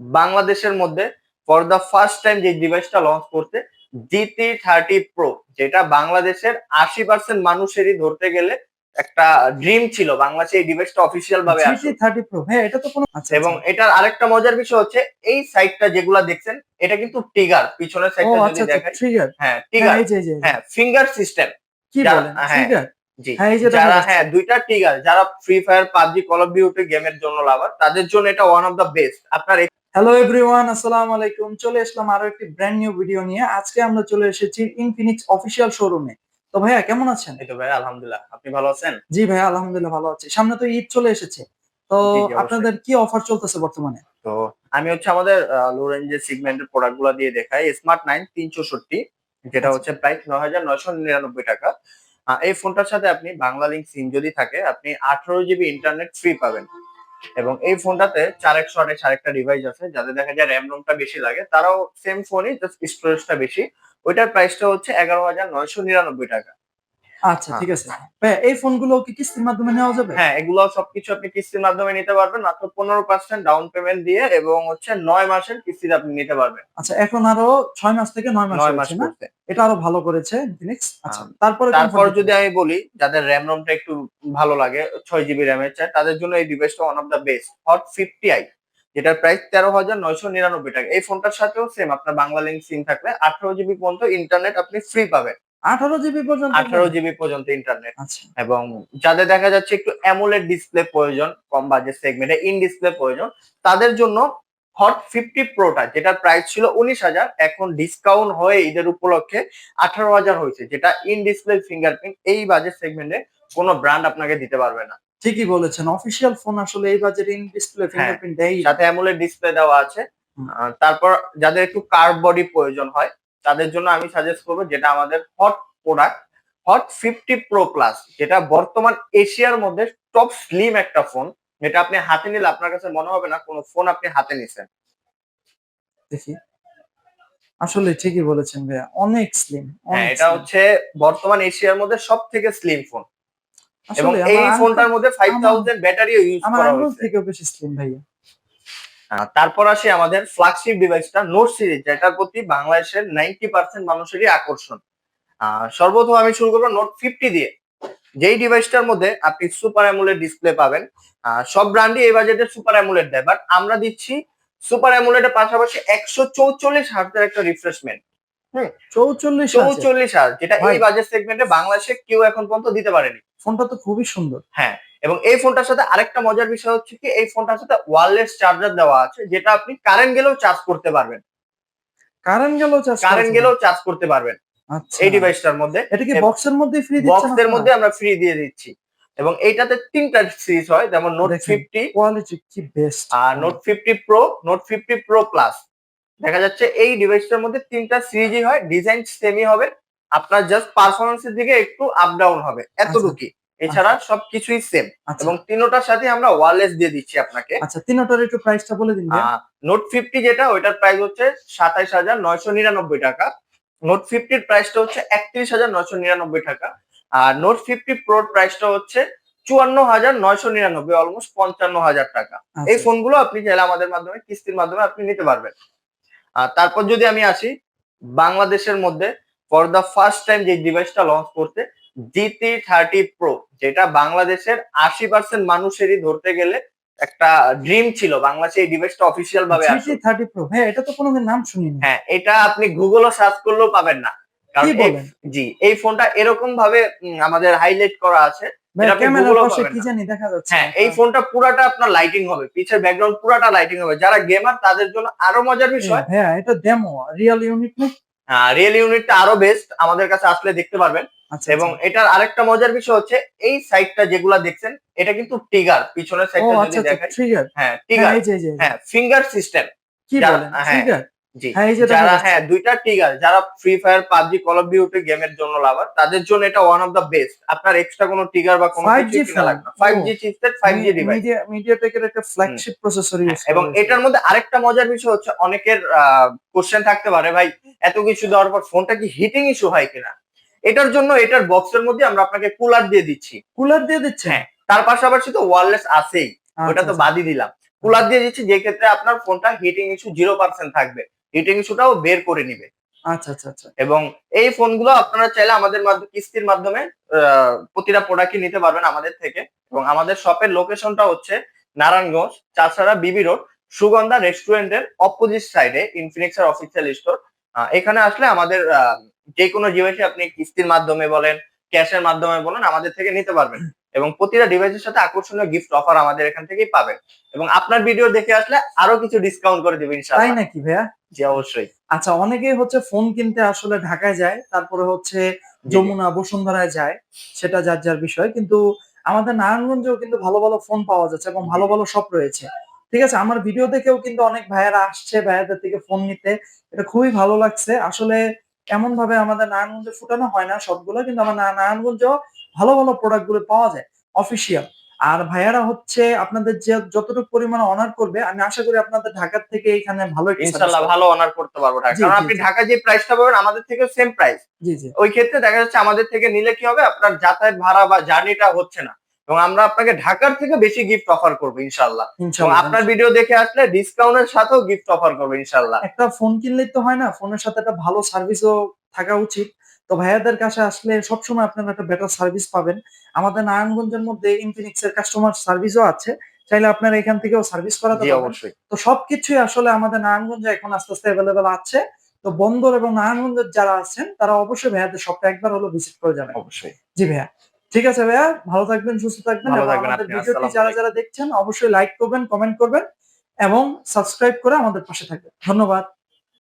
বাংলাদেশের মধ্যে for the first time যে ডিভাইসটা লঞ্চ করতে জিটি থার্টি প্রো যেটা বাংলাদেশের আশি পার্সেন্ট মানুষেরই ধরতে গেলে একটা ড্রিম ছিল। বাংলাদেশে এই ডিভাইসটা অফিসিয়াল ভাবে। জিটি থার্টি প্রো হ্যাঁ এটা তো কোনো আচ্ছা এবং এটার আরেকটা মজার বিষয় হচ্ছে এই সাইডটা যেগুলা দেখছেন এটা কিন্তু টিগার পিছনের সাইডটা আচ্ছা যদি আচ্ছা দেখাই। হ্যাঁ টিগার হ্যাঁ ফিঙ্গার সিস্টেম কি বলেন হ্যাঁ। জি। হ্যাঁ এই যে যারা হ্যাঁ দুইটা টিগার যারা Free Fire PUBG call of duty গেমের জন্য লাভার তাদের জন্য এটা ওয়ান অফ দা বেস্ট আপনার হ্যালো এভরিওয়ান আসসালামু আলাইকুম। চলে আসলাম আরও একটি ব্র্যান্ড নিউ ভিডিও নিয়ে। আজকে আমরা চলে এসেছি ইনফিনিক্স অফিসিয়াল শোরুমে তো ভাইয়া কেমন আছেন? এই তো ভাই আলহামদুলিল্লাহ। আপনি ভালো আছেন? জি ভাইয়া আলহামদুলিল্লাহ ভালো আছি। সামনে তো ঈদ চলে এসেছে। তো। আপনাদের কি অফার চলতেছে বর্তমানে? তো আমি হচ্ছে আমাদের লো রেঞ্জের সিগমেন্টের প্রোডাক্টগুলো দিয়ে দেখাই। স্মার্ট নাইন তিন চৌষট্টি যেটা হচ্ছে প্রাইস নয় হাজার নয়শো নিরানব্বই টাকা। এই ফোনটার সাথে আপনি বাংলা লিঙ্ক সিম যদি থাকে আপনি আঠারো জিবি ইন্টারনেট ফ্রি পাবেন। এবং এই ফোনটাতে চার একশো আটের চার একটা ডিভাইস আছে যাদের দেখা যায় র্যাম রোমটা বেশি লাগে। তারাও সেম ফোনই জাস্ট স্টোরেজটা বেশি। ওইটার প্রাইসটা হচ্ছে এগারো হাজার নয়শো নিরানব্বই টাকা। আচ্ছা হ্যাঁ। ঠিক আছে। ভাইয়া এই ফোনগুলো কি কিস্তির মাধ্যমে নেওয়া যাবে? হ্যাঁ এগুলো সবকিছু আপনি কিস্তির মাধ্যমে নিতে পারবেন। মাত্র পনেরো পার্সেন্ট ডাউন পেমেন্ট দিয়ে এবং হচ্ছে নয় মাসের কিস্তিতে আপনি নিতে পারবেন। আচ্ছা এখন আরও ছয় মাস থেকে নয় মাস নয় মাস এটা আরও ভালো করেছে ইনফিনিক্স আচ্ছা হ্যাঁ। তারপরে তারপর যদি আমি বলি যাদের র্যাম রোমটা একটু ভালো লাগে ছয় জিবি র্যামের চাই তাদের জন্য এই ডিভাইসটা one of the best Hot fifty i যেটার প্রাইস তেরো হাজার নয়শো নিরানব্বই টাকা। এই ফোনটার সাথেও সেম আপনার বাংলা লিঙ্ক সিম থাকলে আঠারো জিবি পর্যন্ত ইন্টারনেট আপনি ফ্রি পাবেন। আঠারো জিবি পর্যন্ত আঠারো জিবি পর্যন্ত ইন্টারনেট আচ্ছা। এবং যাদের দেখা যাচ্ছে একটু অ্যামোলেড ডিসপ্লে প্রয়োজন কম বাজেট সেগমেন্টে ইন ডিসপ্লে প্রয়োজন তাদের জন্য হট ফিফটি প্রোটা যেটার প্রাইস ছিল উনিশ হাজার এখন ডিসকাউন্ট হয়ে ঈদের উপলক্ষে আঠারো হাজার হয়েছে যেটা ইন ডিসপ্লে ফিঙ্গারপ্রিন্ট এই বাজেট সেগমেন্টে কোনো ব্র্যান্ড আপনাকে দিতে পারবে না। ঠিকই বলেছেন অফিসিয়াল ফোন আসলে এই বাজেট ইন ডিসপ্লে ফিঙ্গারপ্রিন্ট দেয় সাথে অ্যামোলেড ডিসপ্লে দেওয়া আছে। তারপর যাদের একটু কার্ভ বডি প্রয়োজন হয় তাদের জন্য আমি সাজেস্ট করব যেটা আমাদের Hot product Hot fifty pro plus যেটা বর্তমান এশিয়ার মধ্যে টপ স্লিম একটা ফোন যেটা আপনি হাতে নিলে আপনার কাছে মনে হবে না কোনো ফোন আপনি হাতে নিছেন। দেখি। আসলে ঠিকই বলেছেন ভাইয়া অনেক স্লিম হ্যাঁ এটা হচ্ছে বর্তমান এশিয়ার মধ্যে সব থেকে স্লিম ফোন এবং এই ফোনটার মধ্যে ফাইভ থাউজেন্ড ব্যাটারিও ইউজ আমার করা হয়েছে। থেকেও বেশি স্লিম ভাইয়া। তারপর আসি আমাদের ফ্ল্যাগশিপ ডিভাইসটা নোট সিরিজ যেটার প্রতি বাংলাদেশের নাইনটি পার্সেন্ট মানুষেরই আকর্ষণ। আহ, সর্বপ্রথম আমি শুরু করব নোট ফিফটি দিয়ে। যেই ডিভাইসটার মধ্যে আপনি সুপার অ্যামুলেট ডিসপ্লে পাবেন আহ, সব ব্র্যান্ডই এই বাজেটে সুপার অ্যামুলেট দেয় বাট আমরা দিচ্ছি সুপার অ্যামুলেটের পাশাপাশি একশো চৌচল্লিশ হার্টের একটা রিফ্রেশমেন্ট চৌচল্লিশ চৌচল্লিশ হার্ট যেটা এই। বাজেট সেগমেন্টে বাংলাদেশে কেউ এখন পর্যন্ত দিতে পারেনি। ফোনটা তো খুবই সুন্দর। হ্যাঁ এবং এই ফোনটার সাথে আরেকটা মজার বিষয় হচ্ছে কি এই ফোনটার সাথে ওয়ারলেস চার্জার দেওয়া আছে যেটা আপনি কারেন্ট গেলেও চার্জ করতে পারবেন। কারেন্ট গেলেও চার্জ কারেন্ট গেলেও চার্জ করতে পারবেন। আচ্ছা। এই ডিভাইসটার মধ্যে। এটা কি বক্সের মধ্যে ফ্রি দিচ্ছেন বক্সের মধ্যে আমরা ফ্রি দিয়ে দিচ্ছি। এবং এইটাতে তিনটা সিরিজ হয় যেমন নোট। ফিফটি কোয়ালিটি কি বেস্ট আর Note fifty pro Note fifty pro plus দেখা যাচ্ছে এই ডিভাইসটার মধ্যে তিনটা সিরিজই হয় ডিজাইন সেমই হবে। আপনার জাস্ট পারফরমেন্সের দিকে একটু আপ ডাউন হবে এতটুকুই। এছাড়া সবকিছুই সেম আচ্ছা। এবং তিনোটার সাথে আমরা ওয়ারলেস দিয়ে দিচ্ছি আপনাকে। আচ্ছা তিনটার একটু প্রাইসটা বলে দিন। নোট ফিফটি যেটা ওইটার প্রাইস হচ্ছে সাতাইশ হাজার নয়শো নিরানব্বই টাকা। নোট ফিফটির প্রাইসটা হচ্ছে একত্রিশ হাজার নয়শো নিরানব্বই টাকা। আর নোট ফিফটি প্রোর প্রাইসটা হচ্ছে চুয়ান্ন হাজার নয়শো নিরানব্বই অলমোস্ট পঞ্চান্ন হাজার টাকা এই আচ্ছা, ফোনগুলো আপনি চাইলে আমাদের মাধ্যমে কিস্তির মাধ্যমে আপনি নিতে পারবেন। আর তারপর যদি আমি আসি বাংলাদেশের মধ্যে ফর দ্য ফার্স্ট টাইম যে ডিভাইসটা লঞ্চ করতে জিটি থার্টি প্রো যেটা বাংলাদেশের আশি পার্সেন্ট মানুষেরই ধরতে গেলে একটা ড্রিম ছিল। বাংলাদেশে এই ডিভাইসটা অফিসিয়াল ভাবে আসুক। 30 Pro ভাইয়া এটা তো কোনো নাম শুনিনি। হ্যাঁ এটা আপনি গুগলও সার্চ করলেও পাবেন না। কারণ? জি এই ফোনটা এরকম ভাবে আমাদের হাইলাইট করা আছে। হ্যাঁ এই ফোনটা পুরাটা আপনার লাইটিং হবে। পিছের ব্যাকগ্রাউন্ড পুরাটা লাইটিং হবে। যারা গেমার তাদের জন্য আরও মজার বিষয়। ভাইয়া এটা ডেমো রিয়েল ইউনিট না? রিয়েল ইউনিটটা আরও বেস্ট আমাদের কাছে আসলে দেখতে পারবেন। এবং এটার আরেকটা মজার বিষয় হচ্ছে এই সাইডটা যেগুলা দেখছেন এটা কিন্তু টিগার পিছনের সাইডটা আচ্ছা যদি ট্রিগার হ্যাঁ টিগার এই যে এই যে হ্যাঁ ফিঙ্গার সিস্টেম কি বলেন হ্যাঁ, ট্রিগার জি। হ্যাঁ এই যারা হ্যাঁ দুইটা টিগার যারা Free Fire PUBG call of duty গেমের জন্য লাভার তাদের জন্য এটা ওয়ান অফ বেস্ট আপনার এক্সট্রা কোনো টিগার বা কোনো কিছু কিনা লাগবে না। ফাইভ জি ও। Chipset five G device media মিডিয়াটেকের একটা ফ্ল্যাগশিপ প্রসেসর ইউজ এবং এটার মধ্যে আরেকটা মজার বিষয় হচ্ছে অনেকের কোশ্চেন থাকতে পারে ভাই এত কিছু দেওয়ার পর ফোনটা কি হিটিং ইস্যু হয় কিনা? এটার জন্য এটার বক্সের মধ্যে আমরা আপনাকে কুলার দিয়ে দিচ্ছি। কুলার দিয়ে দিচ্ছে? হ্যাঁ। তার পাশাপাশি তো ওয়ারলেস আছেই। আচ্ছা, ওটা তো বাদই দিলাম। কুলার দিয়ে দিচ্ছি যে ক্ষেত্রে আপনার ফোনটা হিটিং ইস্যু জিরো পার্সেন্ট থাকবে। হিটিং ইস্যুটাও বের করে নিবে। আচ্ছা আচ্ছা আচ্ছা। এবং এই ফোনগুলো আপনারা চাইলে আমাদের মাধ্যমে কিস্তির মাধ্যমে প্রতিটা প্রোডাক্টই নিতে পারবেন আমাদের থেকে। এবং আমাদের শপের লোকেশনটা হচ্ছে নারায়ণগঞ্জ চাষারা বিবি রোড সুগন্ধা রেস্টুরেন্টের অপোজিট সাইডে ইনফিনিক্স এর অফিসিয়াল স্টোর এখানে আসলে আমাদের আহ, যে কোনো ডিভাইসে আপনি কিস্তির মাধ্যমে বলেন ক্যাশের মাধ্যমে বলেন আমাদের থেকে নিতে পারবেন। এবং প্রতিটা ডিভাইসের সাথে আকর্ষণীয় গিফট অফার আমাদের এখান থেকেই পাবেন। এবং আপনার ভিডিও দেখে আসলে আরও কিছু ডিসকাউন্ট করে দিবেন তাই নাকি ভাইয়া? জি অবশ্যই। আচ্ছা অনেকেই হচ্ছে ফোন কিনতে আসলে ঢাকায় যায় তারপরে হচ্ছে যমুনা বসুন্ধরায় যায় সেটা যার যার বিষয়। কিন্তু আমাদের নারায়ণগঞ্জেও কিন্তু ভালো ভালো ফোন পাওয়া যাচ্ছে এবং ভালো ভালো শপ রয়েছে। ঠিক আছে আমার ভিডিও দেখেও কিন্তু অনেক ভাইয়েরা আসছে ভাইয়াদের থেকে ফোন নিতে। এটা খুবই ভালো লাগছে। আসলে এমন ভাবে আমাদের নারায়ণগঞ্জে ফুটানো হয় না সবগুলো কিন্তু আমার না- নারায়ণগঞ্জেও ভালো ভালো প্রোডাক্টগুলো পাওয়া যায় অফিসিয়াল আর ভাইয়ারা হচ্ছে আপনাদের যে যতটুকু পরিমাণে অনার করবে আমি আশা করি আপনাদের ঢাকার থেকে এখানে ভালো একটা ইনশাল্লাহ ভালো অনার করতে পারব ঢাকা কারণ আপনি। ঢাকা যে প্রাইসটা পাবেন আমাদের থেকে সেম প্রাইস জি জি। ওই ক্ষেত্রে দেখা যাচ্ছে আমাদের থেকে নিলে কি হবে? আপনার যাতায়াত ভাড়া বা জার্নিটা হচ্ছে না। এবং আমরা আপনাকে ঢাকার থেকে বেশি গিফট অফার করব ইনশাল্লাহ এবং আপনার ভিডিও দেখে আসলে ডিসকাউন্টের সাথেও গিফট অফার করব ইনশাল্লাহ একটা ফোন কিনলেই তো হয় না ফোনের সাথে একটা ভালো সার্ভিসও থাকা উচিত। তো ভাইয়াদের কাছে আসলে সবসময় আপনারা একটা বেটার সার্ভিস পাবেন। আমাদের নারায়ণগঞ্জের মধ্যে ইনফিনিক্স এর কাস্টমার সার্ভিসও আছে। চাইলে আপনারা এখান থেকেও সার্ভিস করাতে জি পারবেন। অবশ্যই। তো সবকিছুই আসলে আমাদের নারায়ণগঞ্জে এখন আস্তে আস্তে অ্যাভেলেবেল আছে। তো বন্দর এবং নারায়ণগঞ্জের যারা আছেন তারা অবশ্যই ভাইয়াদের শপটা একবার হলো ভিজিট করে যাবেন। অবশ্যই। জি ভাইয়া। ঠিক আছে ভাইয়া ভালো থাকবেন সুস্থ থাকবেন থাকবেন আমাদের ভিডিওটি যারা যারা দেখছেন অবশ্যই লাইক করবেন কমেন্ট করবেন এবং সাবস্ক্রাইব করে আমাদের পাশে থাকবেন। ধন্যবাদ।